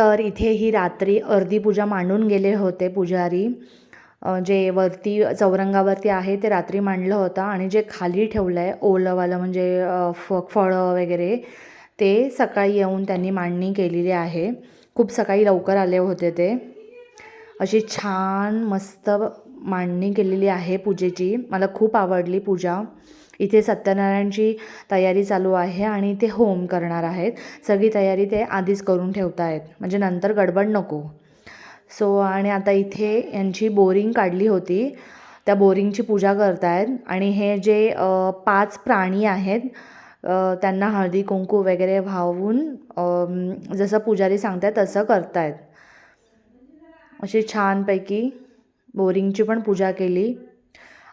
तर इथे ही रात्री अर्धी पूजा मांडून गेले होते पुजारी. जे वरती चौरंगावरती आहे ते रात्री मांडलं होतं आणि जे खाली ठेवलं आहे ओलंवालं म्हणजे फ फळं वगैरे ते सकाळी येऊन त्यांनी मांडणी केलेली आहे. खूप सकाळी लवकर आले होते ते. अशी छान मस्त मांडणी केलेली आहे पूजेची. मला खूप आवडली पूजा. इथे सत्यनारायणची तयारी चालू आहे आणि ते होम करणार आहेत. सगळी तयारी ते आधीच करून ठेवत आहेत म्हणजे नंतर गडबड नको. सो आणि आता इथे यांची बोरिंग काढली होती. त्या बोरिंगची पूजा करतायत. आणि हे जे पाच प्राणी आहेत त्यांना हळदी कुंकू वगैरे वाहून जसं पुजारी सांगतायत तसं करतायत. अशी छानपैकी बोरिंगची पण पूजा केली.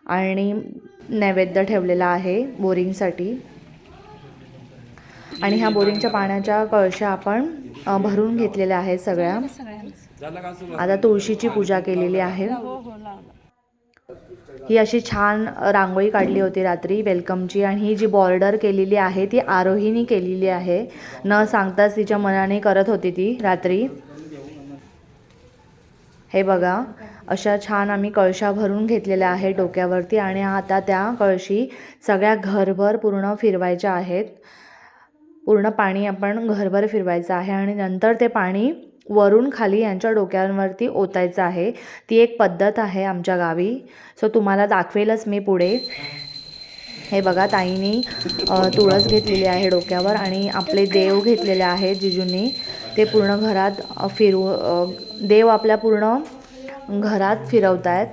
आणि नैवेद्य ठेवलेला आहे बोरिंगसाठी. आणि ह्या बोरिंगच्या पाण्याच्या कळशा आपण भरून घेतलेल्या आहेत सगळ्या. आता तुळशीची पूजा केलेली आहे. ही अशी छान रांगोळी काढली होती रात्री वेलकमची. आणि ही जी बॉर्डर केलेली आहे ती आरोहीनी केलेली आहे. न सांगताच तिच्या मनाने करत होती ती रात्री. हे बघा अशा छान आम्ही कळशा भरून घेतलेल्या आहे डोक्यावरती आणि आता त्या कळशी सगळ्या घरभर पूर्ण फिरवायच्या आहेत. पूर्ण पाणी आपण घरभर फिरवायचं आहे आणि नंतर ते पाणी वरून खाली यांच्या डोक्यांवरती ओतायचं आहे. ती एक पद्धत आहे आमच्या गावी. सो तुम्हाला दाखवेलच मी पुढे. हे बघा ताईनी तुळस घेतलेली आहे डोक्यावर आणि आपले देव घेतलेले आहेत जिजूंनी. ते पूर्ण घरात फिरव देव आपल्या पूर्ण घरात फिरवत आहेत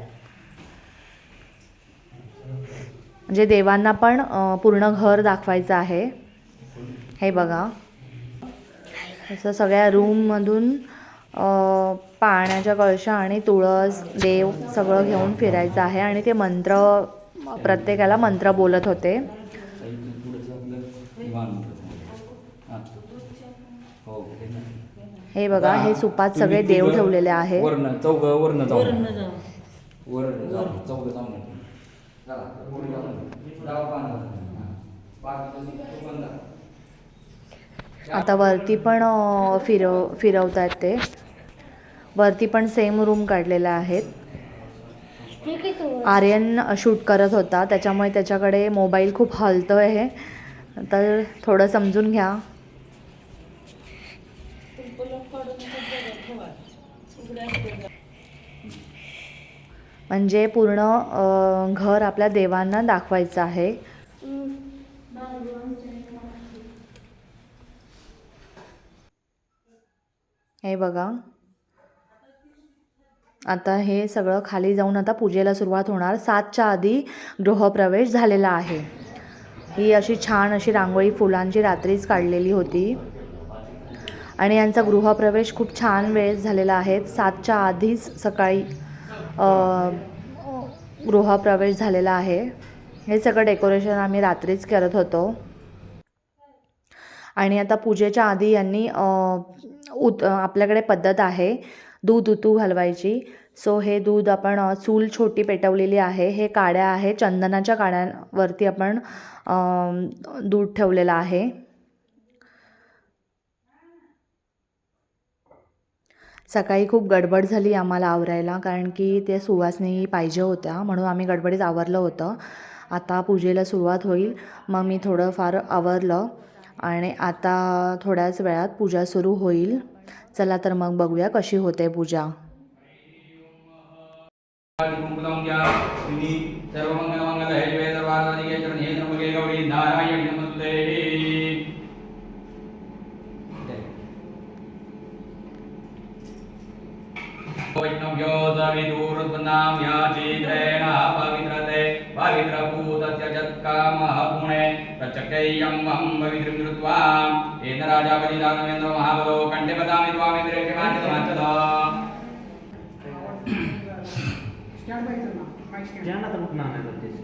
म्हणजे देवांना पण पूर्ण घर दाखवायचं आहे. हे बघा. असं सगळ्या रूममधून पाण्याच्या कळशा आणि तुळस देव सगळं घेऊन फिरायचं आहे. आणि ते मंत्र प्रत्येकाला मंत्र बोलत होते. हे बघा हे सुपात सगळे देव ठेवलेले वर्ण चौघ वर्ण जाऊ वर्ण जाऊ चौघ जाऊ. हा. बंद. आता वरती पण फिरव फिरवत आहेत ते. वरती पण सेम रूम काढलेल्या आहेत. आर्यन शूट करत होता. त्याच्यामुळे त्याच्याकडे मोबाईल खूप हलतो आहे तर थोडं समजून घ्या. म्हणजे पूर्ण घर आपल्या देवांना दाखवायचं आहे. हे बघा. आता हे सगळं खाली जाऊन आता पूजेला सुरुवात होणार. सातच्या आधी गृहप्रवेश झालेला आहे. ही अशी छान अशी रांगोळी फुलांची रात्रीच काढलेली होती. आणि यांचा गृहप्रवेश खूप छान वेळेस झालेला आहे. सातच्या आधीच सकाळी गृहप्रवेश झालेला आहे. हे सगळं डेकोरेशन आम्ही रात्रीच करत होतो. आणि आता पूजेच्या आधी यांनी उत आपल्याकडे पद्धत आहे दूध उतू घालवायची. सो हे दूध आपण चूल छोटी पेटवलेली आहे. हे काड्या आहे चंदनाच्या काड्यांवरती आपण दूध ठेवलेलं आहे. सकाळी खूप गडबड झाली आम्हाला आवरायला कारण की ते सुवासनी पाहिजे होत्या म्हणून आम्ही गडबडीत आवरलं होतं. आता पूजेला सुरुवात होईल. मग मी थोडंफार आवरलं आणि आता थोड्याच वेळात पूजा सुरू होईल. चला तर मग बघूया कशी होते पूजा. सर्वमंगलमंगल हे योदविदूर्ध्वनां याचिधेन पवित्रते पवित्रभूतस्य जत्कामः पुणे प्रचकैयं मं पवित्रं कृत्वा येन राजापतिदानवेन्द्रो महाबलो कण्ठे वदामि त्वामिन्द्रे किमाचतमाचत स्टैंड बाय करना स्टैंड आता रुकना है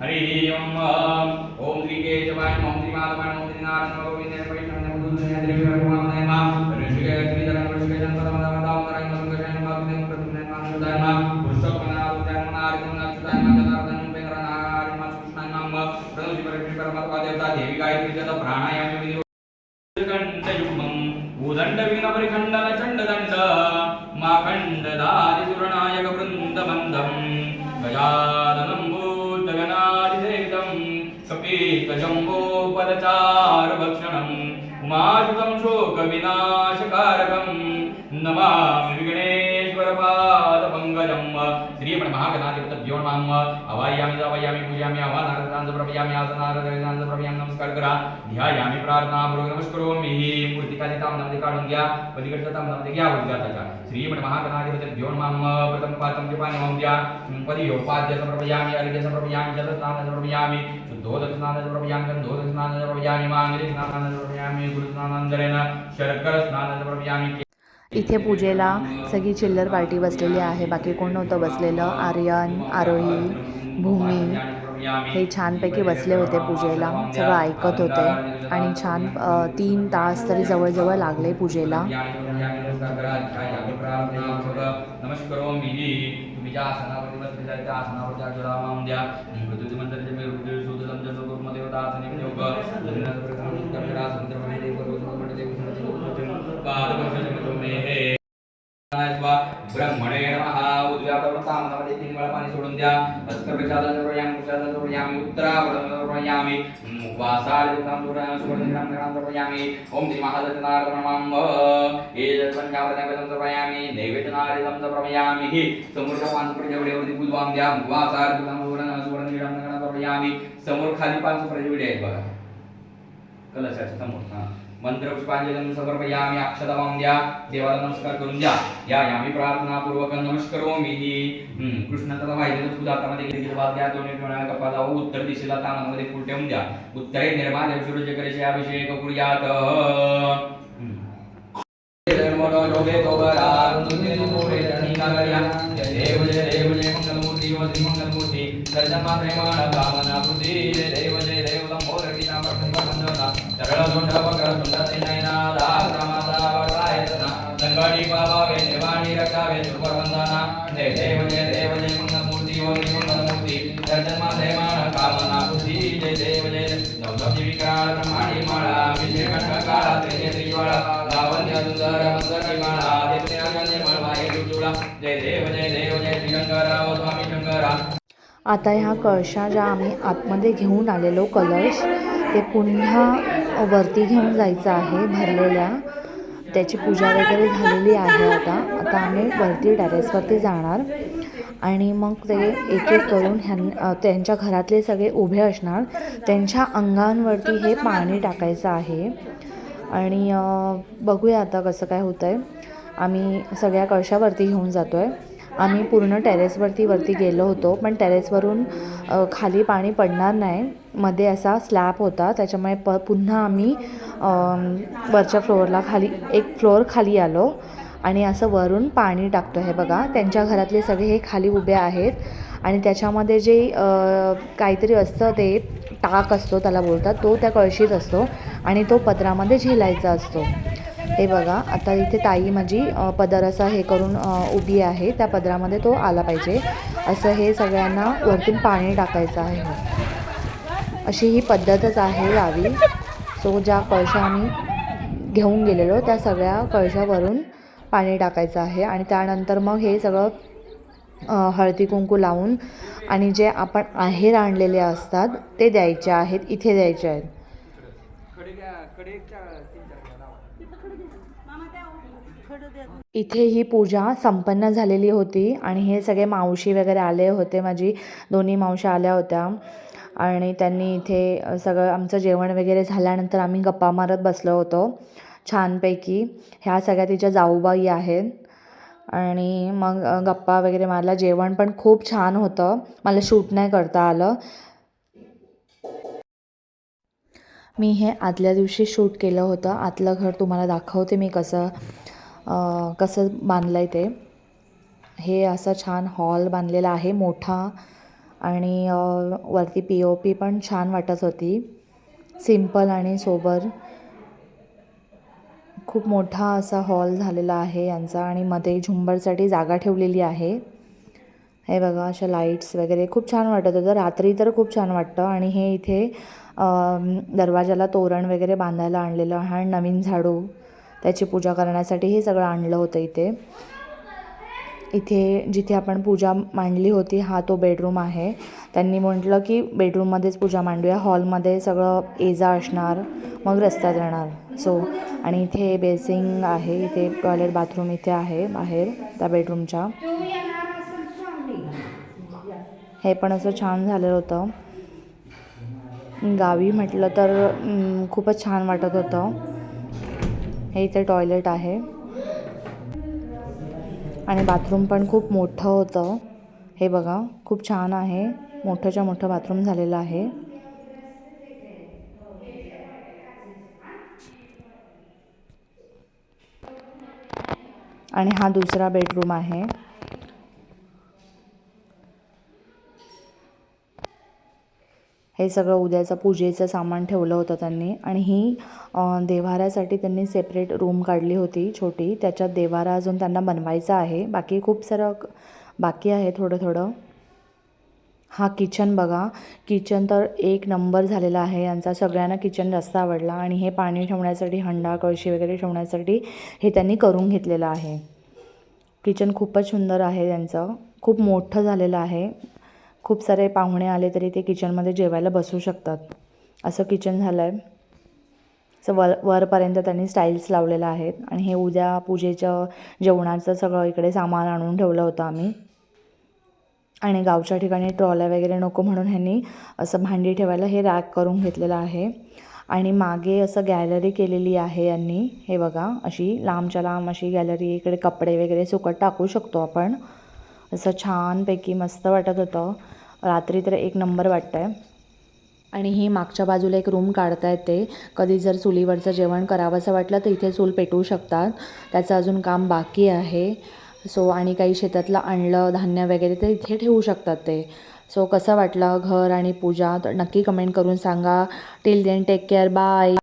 हरि ओम ओम श्री केशवाय ओम श्री माधवाय ओम श्री नारायण गोविंद नमः गोविंदाय नमः वैष्णवाय नमः दूधाय नमः देवाय नमः ऋषिकेश श्रीधरं ऋषिकेश परमदाय नमः नमः नमः नमः प्रतिमनाय नमः नमः नमः पुरुषोत्तमाय नमः नारायण नमः अच्युताय नमः जनार्दनाय नमः वेंकटनारायणाय नमः कृष्णाय नमः प्रणव परमेश्वरी परमात्मा देवता देवी गायत्री जत प्राणायाम विधि कंठ युग्मम उदंड विघ्न परिखंडन चंड दंड माखंड उदण्डविघ्नपरिखण्डन सुरनायक वृंद वृन्दबन्धम् गजा उमाशुतं शोकविनाशकारकं नमामि विघ्नेश्वरपादपङ्कजं श्रीमन्महागणाधिपतभ्यो नमः अवायामि दवायामि पूजामि आवाहनार्थांच प्रभयामि आसनार्थांच प्रभयामि नमस्कार करा। ध्यायामि प्रार्थना पूर्वक नमस्करोमि। मूर्तिकाची तामनामध्ये काढून घ्या पलीकडच्या तामनामध्ये घ्या उद्गाताच्या श्रीमण महागणाधिपतभ्यो नमः प्रथम पाचम पाणी वाहून द्या। पदयोपाद्य समर्पयामि अर्घ्य समर्पयामि जलस्नान समर्पयामि। शुद्धोदक स्नान समर्पयामि गंधोदक स्नान समर्पयामि मांगलिक स्नान समर्पयामि गुरुस्नानांतरेण इथे पूजेला सगळी चिल्लर पार्टी बसलेली आहे. बाकी कोण नव्हतं बसलेलं? आर्यन आरोही भूमी हे छानपैकी बसले होते पूजेला. सगळं ऐकत होते. आणि छान तीन तास तरी जवळजवळ लागले पूजेला. नमस्कार ब्रह्मणे नमः उजव्या तीन वेळा पाणी सोडून द्या अस्त्र प्रसादाचं प्रयाम प्रसादाचं प्रयामी उत्तरावळं प्रयामी मुखवासादितं सुवर्णितं गणांचं प्रयामी ओम श्री महादत्तनारदनमांब हे पंचावृतं प्रयामी नैवेद्यनारितं प्रयामी हि समोरच्या पाच प्रजेवड्यावरती बुलवाम द्या मुखवासादितं सुवर्ण सुवर्णितं गणांचं आम्ही समोर खाली पाच विडे आहेत बघा. कलशाच्या समोर हा. मंत्र पुष्पांजली समर्पयामि वाहून द्या देवाला नमस्कार करून द्या. या यामी प्रार्थना पूर्वक नमस्करोमि हम्म, कृष्णाचा वाहिलेलं सुद्धा हातामध्ये घेतली बाब द्या. दोन्ही डोळ्या कपाला लावू. उत्तर दिशेला तानामध्ये फुल ठेवून द्या. उत्तरे निर्माण सूर्य करेचे अभिषेक कुर्यात. हम्म. लोभे मोरे मंगलमूर्ती प्रेमाण कामना बुद्धी जय देव जय देव लंबोर पावावे जय देव जय देव जय प्रेमाण कामना बुद्धी जय देव जय माळा विजय लावण्य सुंदर माळा निर्मळ वाहे जय देव जय देव जय स्वामी शंकरा आता ह्या कळशा ज्या आम्ही आतमध्ये घेऊन आलेलो कलश ते पुन्हा वरती घेऊन जायचं आहे भरलेल्या. त्याची पूजा वगैरे झालेली आहे आता. आता आम्ही वरती टेरेसवरती जाणार. आणि मग ते एक एक करून ह्यां त्यांच्या घरातले सगळे उभे असणार. त्यांच्या अंगांवरती हे पाणी टाकायचं आहे. आणि बघूया आता कसं काय होतं आहे आम्ही सगळ्या कळशावरती घेऊन जातो आहे आम्ही पूर्ण टेरेसवरती वरती गेलो होतो पण टेरेसवरून खाली पाणी पडणार नाही. मध्ये असा स्लॅब होता त्याच्यामुळे प पुन्हा आम्ही वरच्या फ्लोअरला खाली एक फ्लोअर खाली आलो आणि असं वरून पाणी टाकतो आहे बघा त्यांच्या घरातले सगळे हे खाली उभे आहेत आणि त्याच्यामध्ये जे काहीतरी असतं ते टाक असतो त्याला बोलतात तो त्या कळशीत असतो आणि तो पत्रामध्ये झेलायचा असतो. हे बघा आता इथे ताई माझी पदर असा हे करून उभी आहे. त्या पदरामध्ये तो आला पाहिजे. असं हे सगळ्यांना वरतून पाणी टाकायचं आहे. अशी ही पद्धतच आहे गावी सो ज्या कळशा आम्ही घेऊन गेलेलो त्या सगळ्या कळशावरून पाणी टाकायचं आहे. आणि त्यानंतर मग हे सगळं हळदी कुंकू लावून आणि जे आपण आहेर आणलेले असतात ते द्यायचे आहेत. इथे द्यायचे आहेत. इथे ही पूजा संपन्न झालेली होती आणि हे सगळे मावशी वगैरे आले होते माझी दोन्ही मावशी आल्या होत्या. आणि त्यांनी इथे सगळं आमचं जेवण वगैरे झाल्यानंतर आम्ही गप्पा मारत बसलो होतो छानपैकी. ह्या सगळ्या तिच्या जाऊबाई आहेत. आणि मग गप्पा वगैरे मारला जेवण पण खूप छान होतं. मला शूट नाही करता आलं. मी हे आदल्या दिवशी शूट केलं होतं. आतलं घर तुम्हाला दाखवते मी कसं कसं बांधलं आहे ते. हे असं छान हॉल बांधलेला आहे मोठा. आणि वरती पी ओ पी पण छान वाटत होती. सिंपल आणि सोबर. खूप मोठा असा हॉल झालेला आहे यांचा आणि मध्ये झुंबरसाठी जागा ठेवलेली आहे. हे बघा अशा लाईट्स वगैरे. खूप छान वाटत होतं. रात्री तर खूप छान वाटतं. आणि हे इथे दरवाजाला तोरण वगैरे बांधायला आणलेलं आहे. नवीन झाडू. त्याची पूजा करण्यासाठी हे सगळं आणलं होतं इथे. इथे जिथे आपण पूजा मांडली होती हा तो बेडरूम आहे. त्यांनी म्हटलं की बेडरूममध्येच पूजा मांडूया हॉलमध्ये सगळं एजा असणार मग रस्त्यात राहणार. सो आणि इथे बेसिंग आहे इथे टॉयलेट बाथरूम इथे आहे बाहेर त्या बेडरूमच्या हे पण असं छान झालेलं होतं. गावी म्हटलं तर खूपच छान वाटत होतं. हे इथे टॉयलेट आहे. आणि बाथरूम पण खूप मोठं होतं. हे बघा खूप छान आहे. मोठंच्या मोठं बाथरूम झालेलं आहे. आणि हा दुसरा बेडरूम आहे. हे सगळं उद्याचं पूजेचं सामान ठेवलं होतं त्यांनी. आणि ही अं, देव्हाऱ्यासाठी त्यांनी सेपरेट रूम काढली होती छोटी. त्याच्यात देव्हारा अजून त्यांना बनवायचा आहे. बाकी खूप सारं बाकी आहे थोडं थोडं. हा किचन बघा. किचन तर एक नंबर झालेला आहे. यांचा सगळ्यांना किचन जास्त आवडला. आणि हे पाणी ठेवण्यासाठी हंडा कळशी वगैरे ठेवण्यासाठी हे त्यांनी करून घेतलेलं आहे. किचन खूपच सुंदर आहे त्यांचं खूप मोठं झालेलं आहे. खूप सारे पाहुणे आले तरी ते किचनमध्ये जेवायला बसू शकतात. असं किचन झालं आहे असं वर वरपर्यंत त्यांनी स्टाईल्स लावलेल्या आहेत. आणि हे उद्या पूजेचं जेवणाचं सगळं इकडे सामान आणून ठेवलं होतं आम्ही. आणि गावच्या ठिकाणी ट्रॉल्या वगैरे नको म्हणून ह्यांनी असं भांडी ठेवायला हे रॅक करून घेतलेलं आहे. आणि मागे असं गॅलरी केलेली आहे यांनी. हे बघा अशी लांबच्या लांब अशी गॅलरी इकडे कपडे वगैरे सुकट टाकू शकतो आपण. असं छानपैकी मस्त वाटत होतं. रात्री तर एक नंबर वाटतं आहे आणि ही मागच्या बाजूला एक रूम काढता येते कधी जर चुलीवरचं जेवण करावंसं वाटलं तर इथे चूल पेटवू शकतात. त्याचं अजून काम बाकी आहे. सो आणि काही शेतातलं आणलं धान्य वगैरे तर इथे ठेवू शकतात ते. सो कसं वाटलं घर आणि पूजा? तर नक्की कमेंट करून सांगा. Till then take care bye